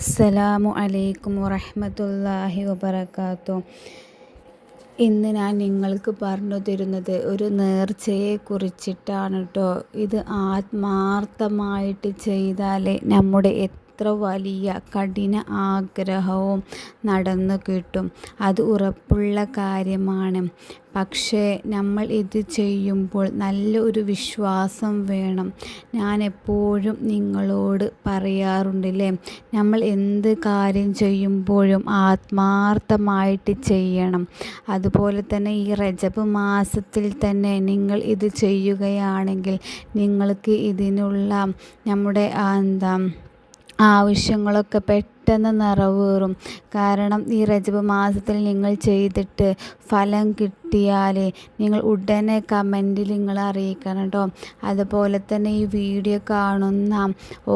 അസ്സലാമു അലൈക്കും വറഹ്മത്തുള്ളാഹി വബർക്കാത്തു ഇന്ന് ഞാൻ നിങ്ങൾക്ക് പറഞ്ഞു തരുന്നത് ഒരു നേർച്ചയെ കുറിച്ചിട്ടാണ് കേട്ടോ ഇത് ആത്മാർത്ഥമായിട്ട് ചെയ്താലേ നമ്മുടെ എത്ര വലിയ കഠിന ആഗ്രഹവും നടന്നു കിട്ടും. അത് ഉറപ്പുള്ള കാര്യമാണ്. പക്ഷേ നമ്മൾ ഇത് ചെയ്യുമ്പോൾ നല്ല ഒരു വിശ്വാസം വേണം. ഞാൻ എപ്പോഴും നിങ്ങളോട് പറയാറുണ്ടല്ലേ നമ്മൾ എന്ത് കാര്യം ചെയ്യുമ്പോഴും ആത്മാർത്ഥമായിട്ട് ചെയ്യണം. അതുപോലെ തന്നെ ഈ റജബ് മാസത്തിൽ തന്നെ നിങ്ങൾ ഇത് ചെയ്യുകയാണെങ്കിൽ നിങ്ങൾക്ക് ഇതിനുള്ള നമ്മുടെ എന്താ ആവശ്യങ്ങളൊക്കെ പെട്ടെന്ന് നിറവേറും. കാരണം ഈ റജബ് മാസത്തിൽ നിങ്ങൾ ചെയ്തിട്ട് ഫലം കിട്ടിയാൽ നിങ്ങൾ ഉടനെ കമന്റിൽ നിങ്ങൾ അറിയിക്കണം കേട്ടോ. അതുപോലെ തന്നെ ഈ വീഡിയോ കാണുന്ന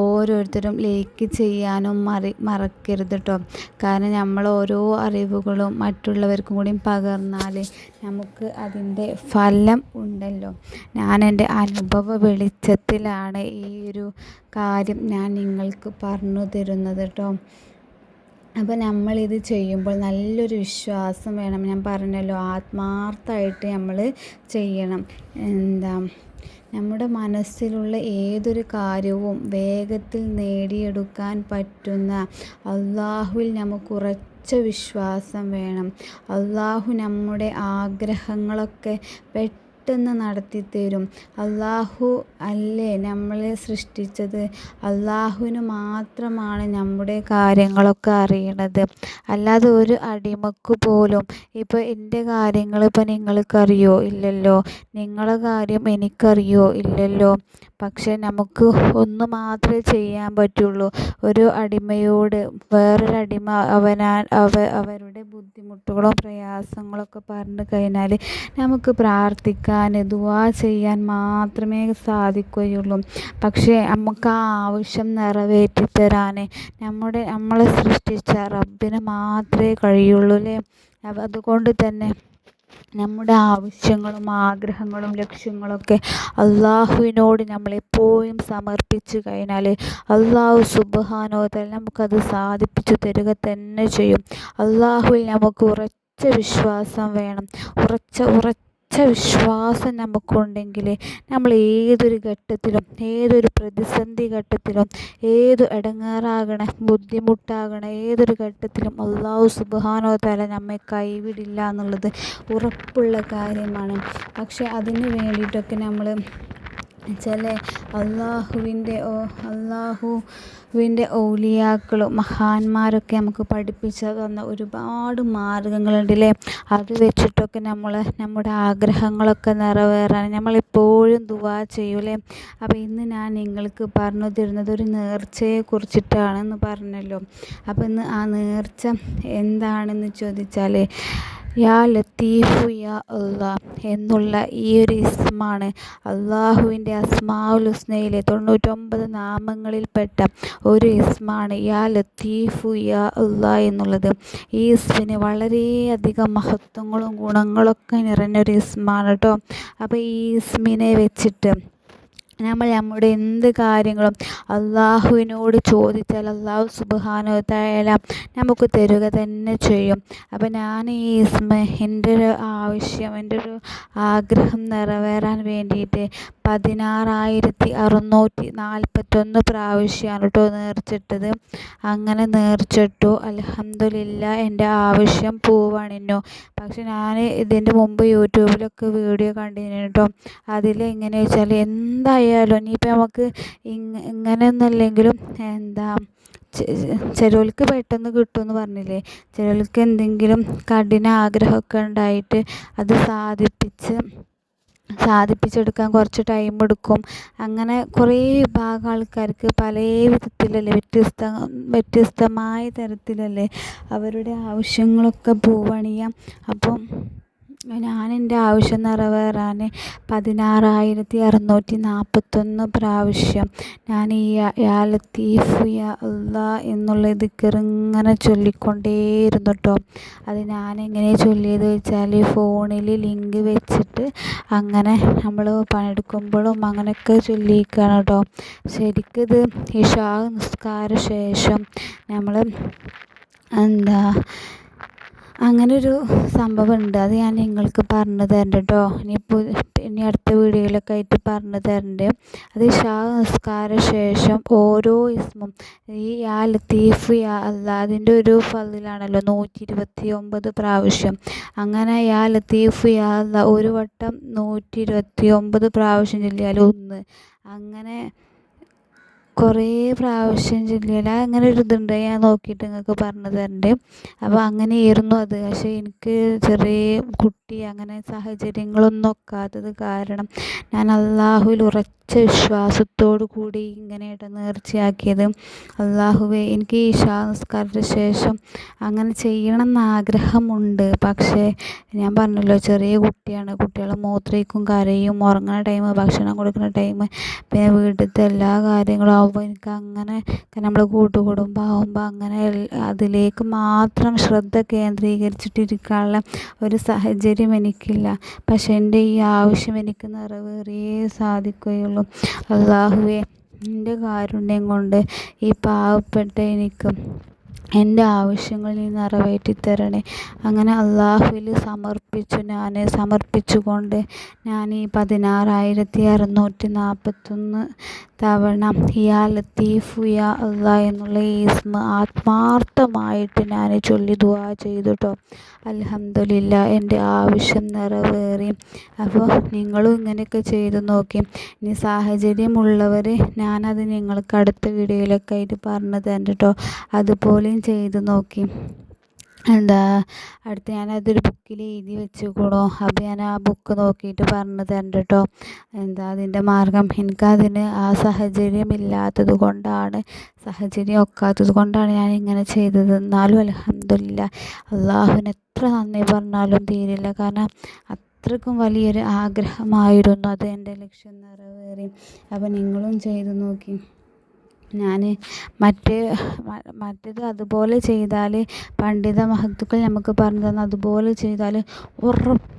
ഓരോരുത്തരും ലൈക്ക് ചെയ്യാനും മറി മറക്കരുത് കേട്ടോ. കാരണം നമ്മൾ ഓരോ അറിവുകളും മറ്റുള്ളവർക്കും കൂടി പകർന്നാൽ നമുക്ക് അതിന്റെ ഫലം ഉണ്ടല്ലോ. ഞാൻ എന്റെ അനുഭവ വെളിച്ചത്തിലാണ് ഈ ഒരു കാര്യം ഞാൻ നിങ്ങൾക്ക് പറഞ്ഞു തരുന്നത് കേട്ടോ. അപ്പോൾ നമ്മളിത് ചെയ്യുമ്പോൾ നല്ലൊരു വിശ്വാസം വേണം. ഞാൻ പറഞ്ഞല്ലോ ആത്മാർത്ഥമായിട്ട് നമ്മൾ ചെയ്യണം. എന്താ നമ്മുടെ മനസ്സിലുള്ള ഏതൊരു കാര്യവും വേഗത്തിൽ നേടിയെടുക്കാൻ പറ്റുന്ന അള്ളാഹുവിൽ നമുക്ക് ഉറച്ച വിശ്വാസം വേണം. അള്ളാഹു നമ്മുടെ ആഗ്രഹങ്ങളൊക്കെ പെട്ടെന്ന് പെട്ടെന്ന് നടത്തി തരും അള്ളാഹു അല്ലേ നമ്മളെ സൃഷ്ടിച്ചത്? അള്ളാഹുവിന് മാത്രമാണ് നമ്മുടെ കാര്യങ്ങളൊക്കെ അറിയണത്. അല്ലാതെ ഒരു അടിമക്ക് പോലും ഇപ്പോൾ എന്റെ കാര്യങ്ങൾ ഇപ്പോൾ നിങ്ങൾക്കറിയോ ഇല്ലല്ലോ? നിങ്ങളെ കാര്യം എനിക്കറിയോ ഇല്ലല്ലോ? പക്ഷെ നമുക്ക് ഒന്ന് മാത്രമേ ചെയ്യാൻ പറ്റുള്ളൂ. ഒരു അടിമയോട് വേറൊരു അടിമ അവ അവരുടെ ബുദ്ധിമുട്ടുകളും പ്രയാസങ്ങളൊക്കെ പറഞ്ഞു കഴിഞ്ഞാൽ നമുക്ക് പ്രാർത്ഥിക്കാൻ ദുആ ചെയ്യാൻ മാത്രമേ സാധിക്കുകയുള്ളൂ. പക്ഷേ നമുക്ക് ആ ആവശ്യം നിറവേറ്റി തരാൻ നമ്മുടെ നമ്മളെ സൃഷ്ടിച്ച റബ്ബിന് മാത്രമേ കഴിയുള്ളൂ അല്ലേ? അതുകൊണ്ട് തന്നെ നമ്മുടെ ആവശ്യങ്ങളും ആഗ്രഹങ്ങളും ലക്ഷ്യങ്ങളൊക്കെ അള്ളാഹുവിനോട് നമ്മളെപ്പോഴും സമർപ്പിച്ചു കഴിഞ്ഞാൽ അള്ളാഹു സുബാനോതൽ നമുക്കത് സാധിപ്പിച്ചു തരിക തന്നെ ചെയ്യും. അള്ളാഹുവിൽ നമുക്ക് ഉറച്ച വിശ്വാസം വേണം. ഉറച്ച ഉറച്ച വിശ്വാസം നമുക്കുണ്ടെങ്കിൽ നമ്മൾ ഏതൊരു ഘട്ടത്തിലും ഏതൊരു പ്രതിസന്ധി ഘട്ടത്തിലും ഏത് ഇടങ്ങേറാകണ ബുദ്ധിമുട്ടാകണ ഏതൊരു ഘട്ടത്തിലും അള്ളാഹു സുബാനോ തല നമ്മെ കൈവിടില്ല എന്നുള്ളത് ഉറപ്പുള്ള കാര്യമാണ്. പക്ഷെ അതിന് വേണ്ടിയിട്ടൊക്കെ നമ്മൾ ചില അള്ളാഹുവിന്റെ ഓ അള്ളാഹുവിന്റെ ഔലിയാക്കളും മഹാന്മാരൊക്കെ നമുക്ക് പഠിപ്പിച്ച് തന്ന ഒരുപാട് മാർഗങ്ങളുണ്ടല്ലേ അത് വെച്ചിട്ടൊക്കെ നമ്മൾ നമ്മുടെ ആഗ്രഹങ്ങളൊക്കെ നിറവേറാൻ നമ്മളെപ്പോഴും ദുവാ ചെയ്യൂലേ അപ്പോൾ ഇന്ന് ഞാൻ നിങ്ങൾക്ക് പറഞ്ഞു തരുന്നത് ഒരു നേർച്ചയെ കുറിച്ചിട്ടാണെന്ന് പറഞ്ഞല്ലോ. അപ്പോൾ ഇന്ന് ആ നേർച്ച എന്താണെന്ന് ചോദിച്ചാൽ യാ ലത്തീഫു യാ അള്ളാ എന്നുള്ള ഈ ഒരു ഇസ്മാണ് അള്ളാഹുവിന്റെ അസ്മാഉൽ ഹുസ്നയിലെ തൊണ്ണൂറ്റൊമ്പത് നാമങ്ങളിൽപ്പെട്ട ഒരു ഇസ്മാണ് യാ ലത്തീഫു യാ അള്ളാ എന്നുള്ളത്. ഈ ഇസ്മിന് വളരെയധികം മഹത്വങ്ങളും ഗുണങ്ങളൊക്കെ നിറഞ്ഞൊരു ഇസ്മാണ് കേട്ടോ അപ്പോൾ ഈ ഇസ്മിനെ വെച്ചിട്ട് നമ്മൾ നമ്മുടെ എന്ത് കാര്യങ്ങളും അള്ളാഹുവിനോട് ചോദിച്ചാൽ അള്ളാഹു സുബാനോ നമുക്ക് തരുക തന്നെ ചെയ്യും. അപ്പം ഞാൻ ഈ ഇസ്മ എന്റെ ഒരു ആവശ്യം എന്റെ ഒരു ആഗ്രഹം നിറവേറാൻ വേണ്ടിയിട്ട് പതിനാറായിരത്തി അറുന്നൂറ്റി നാൽപ്പത്തൊന്ന് പ്രാവശ്യമാണ് കേട്ടോ നേർച്ചിട്ടത്. അങ്ങനെ നേർച്ചിട്ടു. അലഹമില്ല എന്റെ ആവശ്യം പൂവണിഞ്ഞു. പക്ഷെ ഞാൻ ഇതിന്റെ മുമ്പ് യൂട്യൂബിലൊക്കെ വീഡിയോ കണ്ടിരുന്നു കേട്ടോ അതിൽ എങ്ങനെ വെച്ചാൽ എന്തായാലും ഇനിയിപ്പോൾ നമുക്ക് ഇങ്ങനെയൊന്നുമല്ലെങ്കിലും എന്താ ചിലർക്ക് പെട്ടെന്ന് കിട്ടുമെന്ന് പറഞ്ഞില്ലേ? ചിലർക്ക് എന്തെങ്കിലും കഠിന ആഗ്രഹമൊക്കെ ഉണ്ടായിട്ട് അത് സാധിപ്പിച്ച് സാധിപ്പിച്ചെടുക്കാൻ കുറച്ച് ടൈം എടുക്കും. അങ്ങനെ കുറേ വിഭാഗം ആൾക്കാർക്ക് പല വിധത്തിലല്ലേ വ്യത്യസ്ത വ്യത്യസ്തമായ തരത്തിലല്ലേ അവരുടെ ആവശ്യങ്ങളൊക്കെ പൂവണിയാം. അപ്പം ഞാൻ എന്റെ ആവശ്യം നിറവേറാൻ പതിനാറായിരത്തി അറുന്നൂറ്റി നാൽപ്പത്തൊന്ന് പ്രാവശ്യം ഞാൻ ഈ യാ ലത്തീഫ് യാ എന്നുള്ള ദിക്കർ ഇങ്ങനെ ചൊല്ലിക്കൊണ്ടേയിരുന്നു കേട്ടോ. അത് ഞാൻ എങ്ങനെ ചൊല്ലിയത് വെച്ചാൽ ഫോണിൽ ലിങ്ക് വെച്ചിട്ട് അങ്ങനെ നമ്മൾ പണിയെടുക്കുമ്പോഴും അങ്ങനെയൊക്കെ ചൊല്ലിയിരിക്കുകയാണ് കേട്ടോ. ശരിക്കും ഇത് ഇഷാ നിസ്കാര ശേഷം നമ്മൾ എന്താ അങ്ങനൊരു സംഭവമുണ്ട്. അത് ഞാൻ നിങ്ങൾക്ക് പറഞ്ഞു തരണ്ട് കേട്ടോ ഇനിയിപ്പോൾ ഇനി അടുത്ത വീഡിയോയിലൊക്കെ ആയിട്ട് പറഞ്ഞു തരണ്ട്. അത് ഷാ നിസ്കാര ശേഷം ഓരോ ഇസ്മും ഈ യാ ലത്തീഫ് അല്ലാ അതിന്റെ ഒരു ഫതിലാണല്ലോ നൂറ്റി ഇരുപത്തി ഒമ്പത് പ്രാവശ്യം. അങ്ങനെ യാ ലത്തീഫ് അല്ലാ ഒരു വട്ടം നൂറ്റി ഇരുപത്തി ഒമ്പത് പ്രാവശ്യം ചൊല്ലിയാൽ ഒന്ന്. അങ്ങനെ കുറേ പ്രാവശ്യം ചൊല്ലിയാൽ അങ്ങനെ ഒരു ഇതുണ്ട്. ഞാൻ നോക്കിയിട്ട് നിങ്ങൾക്ക് പറഞ്ഞു തരണ്ട്. അപ്പോൾ അങ്ങനെയായിരുന്നു അത്. പക്ഷേ എനിക്ക് ചെറിയ കുട്ടി അങ്ങനെ സാഹചര്യങ്ങളൊന്നും ഒക്കാത്തത് കാരണം ഞാൻ അള്ളാഹുവിൽ ഉറച്ച വിശ്വാസത്തോടു കൂടി ഇങ്ങനെ ഇട നേർച്ചയാക്കിയത്. അള്ളാഹുവെ എനിക്ക് ഈ നിസ്കാരത്തിന് ശേഷം അങ്ങനെ ചെയ്യണം എന്നാഗ്രഹമുണ്ട് പക്ഷേ ഞാൻ പറഞ്ഞല്ലോ ചെറിയ കുട്ടിയാണ്. കുട്ടികളെ മൂത്രയ്ക്കും കരയും ഉറങ്ങുന്ന ടൈം ഭക്ഷണം കൊടുക്കുന്ന ടൈം പിന്നെ വീട്ടിലത്തെ എല്ലാ കാര്യങ്ങളും ആകുമ്പോൾ എനിക്ക് അങ്ങനെ നമ്മൾ കൂട്ടുകുടുംബം ആകുമ്പോൾ അങ്ങനെ അതിലേക്ക് മാത്രം ശ്രദ്ധ കേന്ദ്രീകരിച്ചിട്ടിരിക്കാനുള്ള ഒരു സാഹചര്യം എനിക്കില്ല. പക്ഷേ എന്റെ ഈ ആവശ്യം എനിക്ക് നിറവേറിയേ സാധിക്കുകയുള്ളൂ. അള്ളാഹുവേ നിന്റെ കാരുണ്യം കൊണ്ട് ഈ പാവപ്പെട്ട എനിക്ക് എന്റെ ആവശ്യങ്ങൾ നീ നിറവേറ്റി തരണേ അങ്ങനെ അള്ളാഹുവിൽ സമർപ്പിച്ചു ഞാൻ സമർപ്പിച്ചുകൊണ്ട് ഞാൻ ഈ പതിനാറായിരത്തി അറുന്നൂറ്റി നാൽപ്പത്തൊന്ന് തവണ യാ ലത്തീഫു യാ അള്ളാ എന്നുള്ള ഈസ്മ ആത്മാർത്ഥമായിട്ട് ഞാൻ ചൊല്ലി ദുവാ ചെയ്തു അൽഹംദുലില്ല എന്റെ ആവശ്യം നിറവേറി. അപ്പോൾ നിങ്ങളും ഇങ്ങനെയൊക്കെ ചെയ്തു നോക്കി. ഇനി സാഹചര്യമുള്ളവർ ഞാനത് നിങ്ങൾക്ക് അടുത്ത വീഡിയോയിലൊക്കെ ആയിട്ട് പറഞ്ഞു തരാം കേട്ടോ അതുപോലെയും ചെയ്ത് നോക്കി. എന്താ അടുത്ത് ഞാനതൊരു ബുക്കിൽ എഴുതി വെച്ചേക്കണു. അപ്പോൾ ഞാൻ ആ ബുക്ക് നോക്കിയിട്ട് പറഞ്ഞു തരണ്ട് കേട്ടോ എന്താ അതിന്റെ മാർഗം. എനിക്കതിന് ആ സാഹചര്യം ഇല്ലാത്തത് കൊണ്ടാണ് സാഹചര്യം ഒക്കാത്തത് കൊണ്ടാണ് ഞാൻ ഇങ്ങനെ ചെയ്തത്. എന്നാലും അലഹമില്ല അള്ളാഹുവിന് എത്ര നന്ദി പറഞ്ഞാലും തീരില്ല. കാരണം അത്രക്കും വലിയൊരു ആഗ്രഹമായിരുന്നു. അത് എന്റെ ലക്ഷ്യം നിറവേറി. അപ്പോൾ നിങ്ങളും ചെയ്തു നോക്കി. ഞാൻ മറ്റേ മറ്റേത് അതുപോലെ ചെയ്താൽ പണ്ഡിത മഹത്തുക്കൾ നമുക്ക് പറഞ്ഞു തന്ന അതുപോലെ ചെയ്താൽ ഉറപ്പായിട്ടും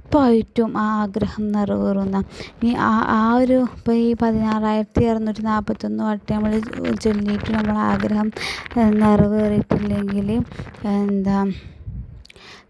ആ ആഗ്രഹം നിറവേറുന്ന. ഈ ആ ആ ഒരു ഇപ്പോൾ ഈ പതിനാറായിരത്തി അറുന്നൂറ്റി നാൽപ്പത്തൊന്ന് വട്ടം നമ്മൾ ചൊല്ലിയിട്ട് നമ്മൾ ആഗ്രഹം നിറവേറിയിട്ടില്ലെങ്കിൽ എന്താ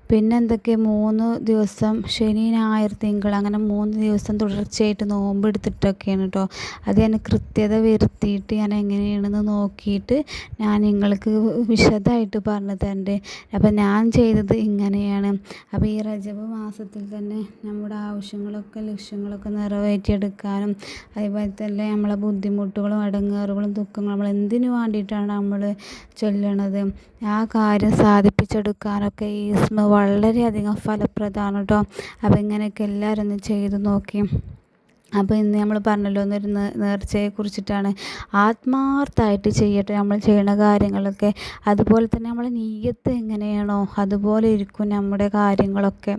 പിന്നെ എന്തൊക്കെ മൂന്ന് ദിവസം ശനി ഞായർ തിങ്കൾ അങ്ങനെ മൂന്ന് ദിവസം തുടർച്ചയായിട്ട് നോമ്പ് എടുത്തിട്ടൊക്കെയാണ് കേട്ടോ അത് ഞാൻ കൃത്യത വരുത്തിയിട്ട് ഞാൻ എങ്ങനെയാണെന്ന് നോക്കിയിട്ട് ഞാൻ നിങ്ങൾക്ക് വിശദമായിട്ട് പറഞ്ഞു തരണ്ട്. അപ്പം ഞാൻ ചെയ്തത് ഇങ്ങനെയാണ്. അപ്പോൾ ഈ റജബ് മാസത്തിൽ തന്നെ നമ്മുടെ ആവശ്യങ്ങളൊക്കെ ലക്ഷ്യങ്ങളൊക്കെ നിറവേറ്റിയെടുക്കാനും അതുപോലെ തന്നെ നമ്മളെ ബുദ്ധിമുട്ടുകളും അടങ്ങാറുകളും ദുഃഖങ്ങളും നമ്മൾ എന്തിനു വേണ്ടിയിട്ടാണ് നമ്മൾ ചൊല്ലണത്? ആ കാര്യം സാധിപ്പിച്ചെടുക്കാനൊക്കെ ഈ ഇസ്മ വളരെയധികം ഫലപ്രദമാണ് കേട്ടോ അപ്പോൾ ഇങ്ങനെയൊക്കെ എല്ലാവരും ഒന്ന് ചെയ്ത് നോക്കി. അപ്പോൾ ഇന്ന് നമ്മൾ പറഞ്ഞല്ലോ എന്നൊരു നേർച്ചയെ കുറിച്ചിട്ടാണ്. ആത്മാർത്ഥമായിട്ട് ചെയ്യട്ടെ നമ്മൾ ചെയ്യുന്ന കാര്യങ്ങളൊക്കെ. അതുപോലെ തന്നെ നമ്മൾ നീയത്ത് എങ്ങനെയാണോ അതുപോലെ ഇരിക്കും നമ്മുടെ കാര്യങ്ങളൊക്കെ.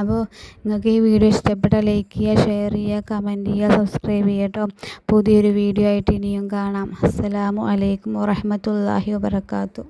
അപ്പോൾ നിങ്ങൾക്ക് ഈ വീഡിയോ ഇഷ്ടപ്പെട്ടാൽ ലൈക്ക് ചെയ്യുക ഷെയർ ചെയ്യുക കമന്റ് ചെയ്യുക സബ്സ്ക്രൈബ് ചെയ്യുക കേട്ടോ പുതിയൊരു വീഡിയോ ആയിട്ട് ഇനിയും കാണാം. അസ്സലാമു അലൈക്കും വറഹമത്തല്ലാഹി വബർക്കാത്തു